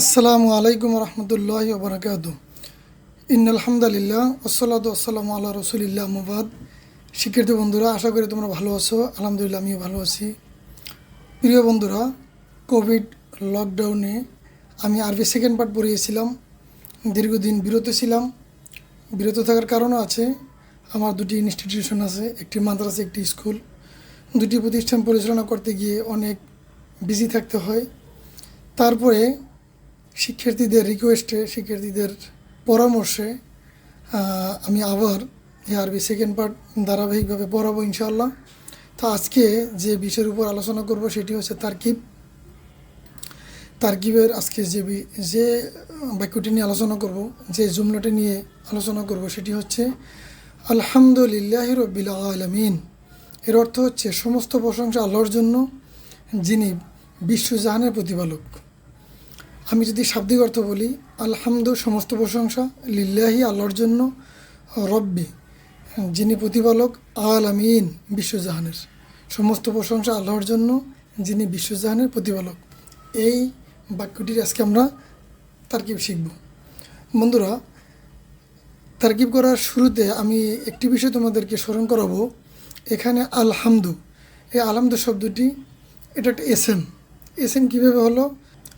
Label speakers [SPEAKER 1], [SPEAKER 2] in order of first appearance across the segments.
[SPEAKER 1] আসসালামু আলাইকুম রহমতুল্লাহ ওবরাকাত ইন আলহামদুলিল্লাহ আসসালাতু আসসালামু আল্লাহ রসুলিল্লাহ মুবাদ। শিক্ষার্থী বন্ধুরা, আশা করি তোমরা ভালো আছো। আলহামদুলিল্লাহ, আমিও ভালো আছি। প্রিয় বন্ধুরা, কোভিড লকডাউনে আমি আরবি সেকেন্ড পার্ট পড়িয়েছিলাম। দীর্ঘদিন বিরত ছিলাম। বিরত থাকার কারণও আছে। আমার দুটি ইনস্টিটিউশন আছে, একটি মাদ্রাসা, একটি স্কুল। দুটি প্রতিষ্ঠান পরিচালনা করতে গিয়ে অনেক বিজি থাকতে হয়। তারপরে শিক্ষার্থীদের রিকোয়েস্টে শিক্ষার্থীদের পরামর্শে আমি আবার এই আরবি সেকেন্ড পার্ট ধারাবাহিকভাবে পড়াবো ইনশাল্লাহ তো আজকে যে বিষয়ের উপর আলোচনা করব সেটি হচ্ছে তারকিব। তারকিবের আজকে যে যে বাক্যটি নিয়ে আলোচনা করব, যে জুমলাটি নিয়ে আলোচনা করব সেটি হচ্ছে, আলহামদুলিল্লাহ রবিল আলমিন। এর অর্থ হচ্ছে, সমস্ত প্রশংসা আল্লাহর জন্য, যিনি বিশ্বজাহানের প্রতিপালক। আমি যদি শাব্দিক অর্থ বলি আলহামদু সমস্ত প্রশংসা লিল্লাহি আল্লাহর জন্য, রব্বি, যিনি প্রতিপালক আল আমিন বিশ্বজাহানের। সমস্ত প্রশংসা আল্লাহর জন্য, যিনি বিশ্বজাহানের প্রতিপালক। এই বাক্যটির আজকে আমরা তারকিব শিখব। বন্ধুরা, তারকিব করার শুরুতে আমি একটি বিষয় তোমাদেরকে স্মরণ করাবো। এখানে আলহামদু। এই আলহামদু শব্দটি, এটা একটা এস এম এস এম কীভাবে হলো?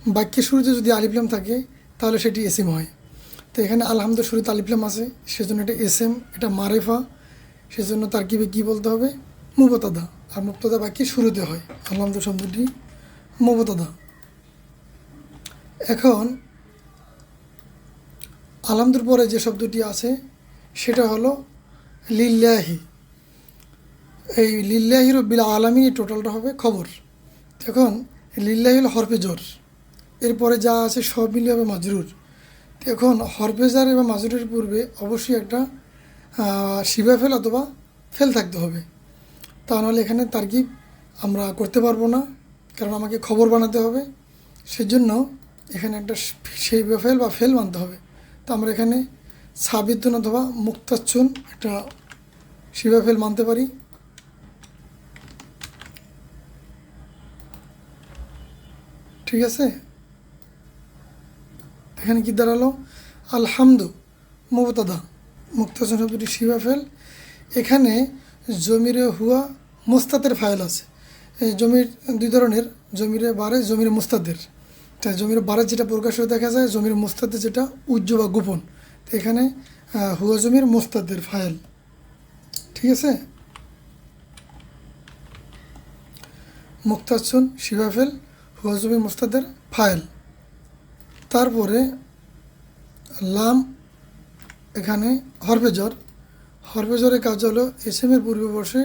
[SPEAKER 1] বাক্যের শুরুতে যদি আলিফলাম থাকে, তাহলে সেটি এসএম হয়। তো এখানে আলহামদু শুরুতে আলিফলাম আছে, সেজন্য এটা এসএম, এটা মারেফা, সেজন্য তার তারকিবে কী বলতে হবে? মুবতাদা। আর মুক্তদা বাক্যের শুরুতে হয়। আলহামদু শব্দটি মুবতাদা। এখন, আলহামদুর পরে যে শব্দটি আছে, সেটা হলো লিল্লাহি। এই লিল্লাহি রব্বিল আলমিন টোটালটা হবে খবর। এখন লিল্লাহি হলো হরফেজর এরপরে যা আছে সব মিলিয়ে হবে মাজরুর। এখন হরফেজার এবং মাজরুরের পূর্বে অবশ্যই একটা শিবা ফেল অথবা ফেল থাকতে হবে। তা নাহলে এখানে তার্কিব আমরা করতে পারব না, কারণ আমাকে খবর বানাতে হবে। সেজন্য এখানে একটা সেই ফেল বা ফেল মানতে হবে। তো আমরা এখানে সাবিদ্দুন অথবা মুক্তাচ্ছুন একটা শিবা ফেল মানতে পারি। ঠিক আছে? এখানে কি দাঁড়াল? আলহামদু, মুবতাদা মুক্তাসন শব্দটি শিবা ফেল। এখানে জমিরে হুয়া মোস্তাদের ফাইল আছে। এই জমির দুই ধরনের, জমিরে বারে, জমির মোস্তাদের। তাই জমির বারে যেটা প্রকাশ হয়ে দেখা যায়, জমির মোস্তাদের যেটা উজ্জ্ব বা গোপন। তো এখানে হুয়া জমির মোস্তাদের ফাইল। ঠিক আছে? মুক্তাসন শিবাফেল হুয়া জমির মোস্তাদের ফাইল। তারপরে লাম এখানে হরফেজর। হরফেজরের কাজ হলো এস এর পূর্বে বসে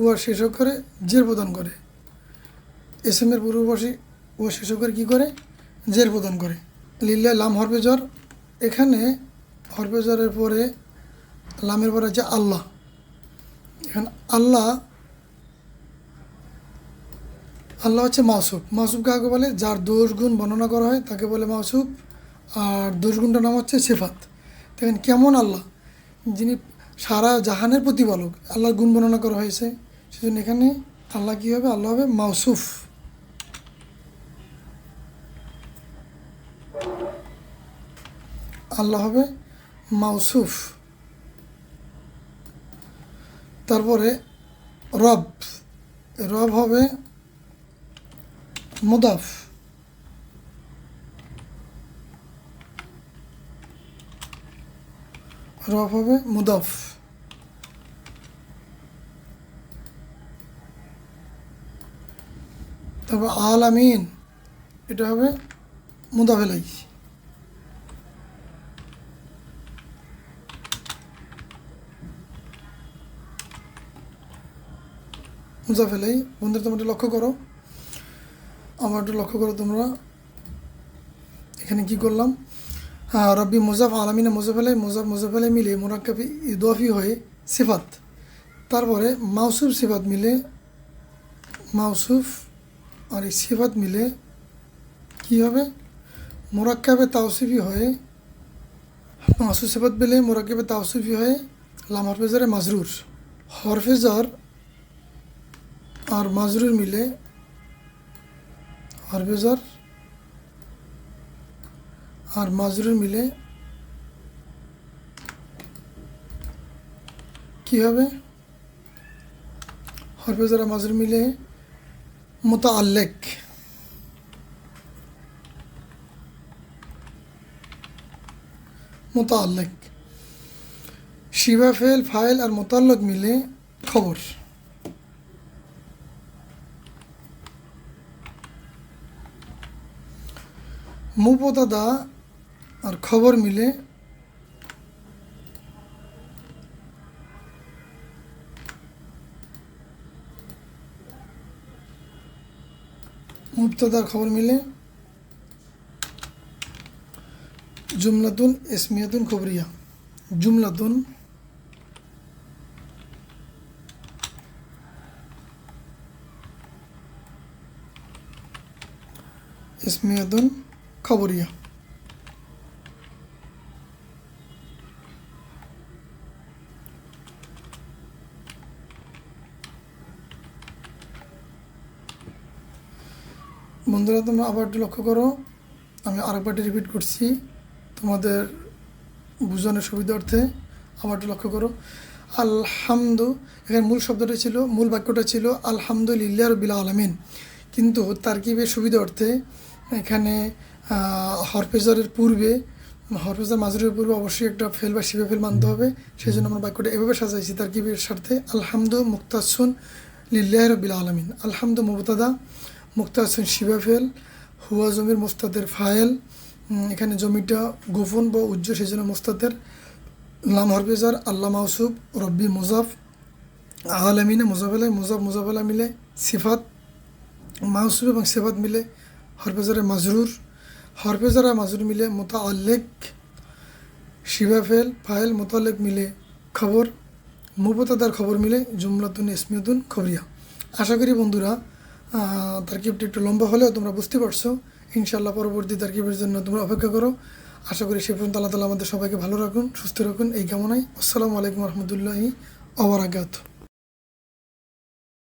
[SPEAKER 1] উহার শেষ করে জের প্রদান করে। এস এর পূর্বে বসে উহার শেষ করে কী করে? জের প্রদান করে। লিল্লা লাম হরফেজর। এখানে হরফেজরের পরে লামের পরে আছে আল্লাহ। এখানে আল্লাহ আল্লাহ হচ্ছে মাসুব মাসুব কাকে বলে? যার দোষ গুণ বর্ণনা করা হয় তাকে বলে মাসুব আর দোষ গুণটার নাম হচ্ছে সেফাত। দেখেন কেমন আল্লাহ? যিনি সারা জাহানের প্রতিপালক, আল্লাহর গুণ বর্ণনা করা হয়েছে। সেজন্য এখানে আল্লাহ কী হবে? আল্লাহ হবে মাউসুফ। আল্লাহ হবে মাউসুফ। তারপরে রব। রব হবে মুদাফ রব হবে মুদাফ তারপর আল আমিন এটা হবে মুদাফেলাই মুজাফেলাই বন্ধুরা একটু লক্ষ্য করো। আমার একটু লক্ষ্য করো তোমরা। এখানে কি করলাম? হ্যাঁ রব্বি মুজাফ আলমিনা মুজাফেলাই মুজাফ মুজাফেলাই মিলে মোরাক্কাবি, ইদফি হয়ে সিফাত। তারপরে মাউসুফ সিফাত মিলে, মাউসুফ আর এই সিফাত মিলে কি হবে? মোরাক্কাবে তাওসিফি হয়ে মাসুফ সিফাত মিলে মোরাক্কাবে তাওসিফি হয়ে লাম হরফেজারে মাজরুর। হরফেজার আর মাজরুর মিলে হরফেজার আর মাজরুর মিলে কি হবে? হরফে যারা মাজরুর মিলে মোতাল্লেক মোতাল্লেক শিবা ফেল, ফাইল আর মোতাল্লক মিলে খবর। মুপতাদা আর খবর মিলে মুবতাদার খবর মিলে জুমলাতুন ইসমিয়াতুন খবরিয়া। জুমলাতুন ইসমিয়াতুন খবরিয়া। বন্ধুরা, তোমরা আবার একটু লক্ষ্য করো, আমি আরেকবারটি রিপিট করছি, তোমাদের বুঝানোর সুবিধার্থে আবার একটু লক্ষ্য করো। আলহামদু, এখানে মূল শব্দটা ছিল, মূল বাক্যটা ছিল, আলহামদুলিল্লাহ রবিল আলমিন। কিন্তু তারকিবের সুবিধা অর্থে এখানে হরফেজারের পূর্বে হরফেজার মাজরের পূর্বে অবশ্যই একটা ফেল বা শিবে ফেল মানতে হবে। সেই জন্য আমরা বাক্যটা এভাবে সাজাইছি তারকিবের স্বার্থে। আলহামদু মুক্তাসুন লিল্লাহ রবিল আলমিন। আলহামদু মুবতাদা, মুক্তাসুন শিবা ফেল, হুয়া জমির মোস্তাদের ফায়েল। এখানে জমিটা গোপন বা উজ্জ্বল সেই জন্য মোস্তাদের লাম হরফেজার, আল্লাহ মাউসুব রব্বি মুজাফ, আলমিনে মুজাফেলায় মুজাফ মুজাফ মুজাফেলা মিলে সিফাত মাউসুব এবং সেবাত মিলে হরফেজারে মাজরুর। হরফেজারা মাজুর মিলে মোতা আল্লেক শিবাফেল ফাইল মোতালেক মিলে খবর, মুবতাদার খবর মিলে জুমলাতুন ইসমিয়াতুন খবরিয়া। আশা করি বন্ধুরা তারকিবটি একটু লম্বা হলেও তোমরা বুঝতে পারছ। ইনশাল্লাহ পরবর্তী তারকিবের জন্য তোমরা অপেক্ষা করো। আশা করি সে পর্যন্ত আল্লাহ তালা আমাদের সবাইকে ভালো রাখুন, সুস্থ রাখুন। এই কামনায় আসসালামু আলাইকুম রহমতুল্লাহি অবরাকাত